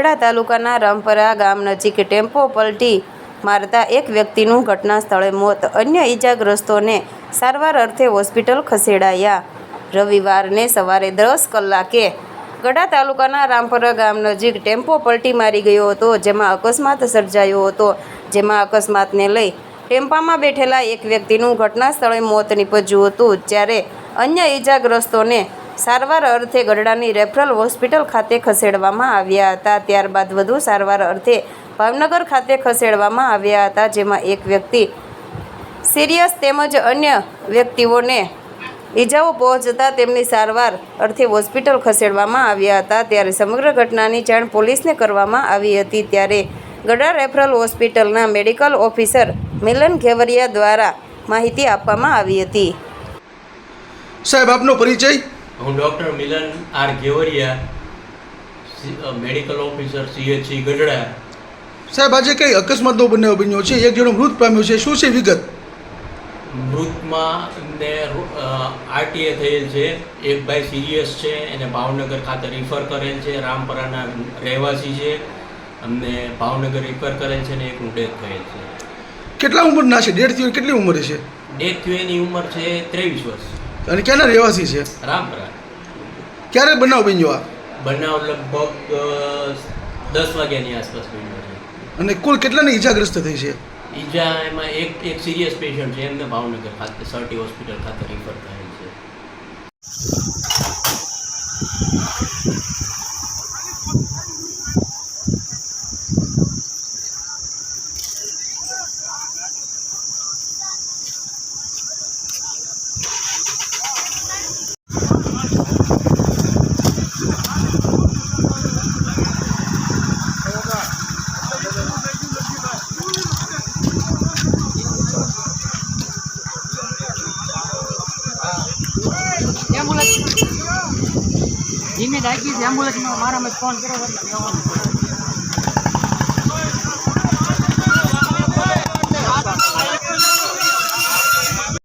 ગઢડા તાલુકાના રામપરા ગામ નજીક ટેમ્પો પલટી મારતા એક વ્યક્તિનું ઘટના સ્થળે મોત. અન્ય ઈજાગ્રસ્તોને સારવાર અર્થે હોસ્પિટલ ખસેડાયા. રવિવારને સવારે દસ કલાકે ગઢા તાલુકાના રામપરા ગામ નજીક ટેમ્પો પલટી મારી ગયો હતો, જેમાં અકસ્માત સર્જાયો હતો. જેમાં અકસ્માતને લઈ ટેમ્પામાં બેઠેલા એક વ્યક્તિનું ઘટના સ્થળે મોત નીપજ્યું હતું. જ્યારે અન્ય ઈજાગ્રસ્તોને સારવાર અર્થે ગઢડાની રેફરલ હોસ્પિટલ ખાતે ખસેડવામાં આવ્યા હતા. ત્યારબાદ વધુ સારવાર અર્થે ભાવનગર ખાતે ખસેડવામાં આવ્યા હતા, જેમાં એક વ્યક્તિ સિરિયસ તેમજ અન્ય વ્યક્તિઓને ઈજાઓ પહોંચતા તેમની સારવાર અર્થે હોસ્પિટલ ખસેડવામાં આવ્યા હતા. ત્યારે સમગ્ર ઘટનાની જાણ પોલીસને કરવામાં આવી હતી. ત્યારે ગઢડા રેફરલ હોસ્પિટલના મેડિકલ ઓફિસર મિલન ઘેવરિયા દ્વારા માહિતી આપવામાં આવી હતી. સાહેબ, આપનો પરિચય? હું doctor Milan R Gevariya uh, medical officer CHC Gadhada. સાહેબ આજે કઈ અકસ્માતો બંને બન્યો છે? એક જણો મૃત પામ્યો છે. શું છે વિગત? મૃતમાં ને આરટીએ થયેલ છે. એક ભાઈ સિરિયસ છે. એને ભાવનગર ખાતે રિફર કરેલ છે. રામપરાના રહેવાસી છે. અમને ભાવનગર રિફર કરેલ છે ને એકનું ડેથ થયેલ છે. કેટલા ઉંમરના છે? ડેઢ થયું કેટલી ઉંમરે છે? ડેથ થયું એની ઉંમર છે ત્રેવીસ વર્ષ. અને ક્યાંના રહેવાસી છે? રામપરા. ક્યારે બનાવ બન્યો આ? બનાવ લગભગ દસ વાગ્યાની આસપાસ બન્યો છે. અને કુલ કેટલાને ઈજાગ્રસ્ત થઈ છે? ઈજા એમાં એક એક સિરિયસ પેશન્ટ છે એમને ભાવનગર ખાતે સર્ટી હોસ્પિટલ ખાતે રિફર થયેલ છે. એમ્બ્યુલન્સ ધીમે ડાકી છે એમ્બ્યુલન્સમાં મારામાં ફોન કર્યો એટલે.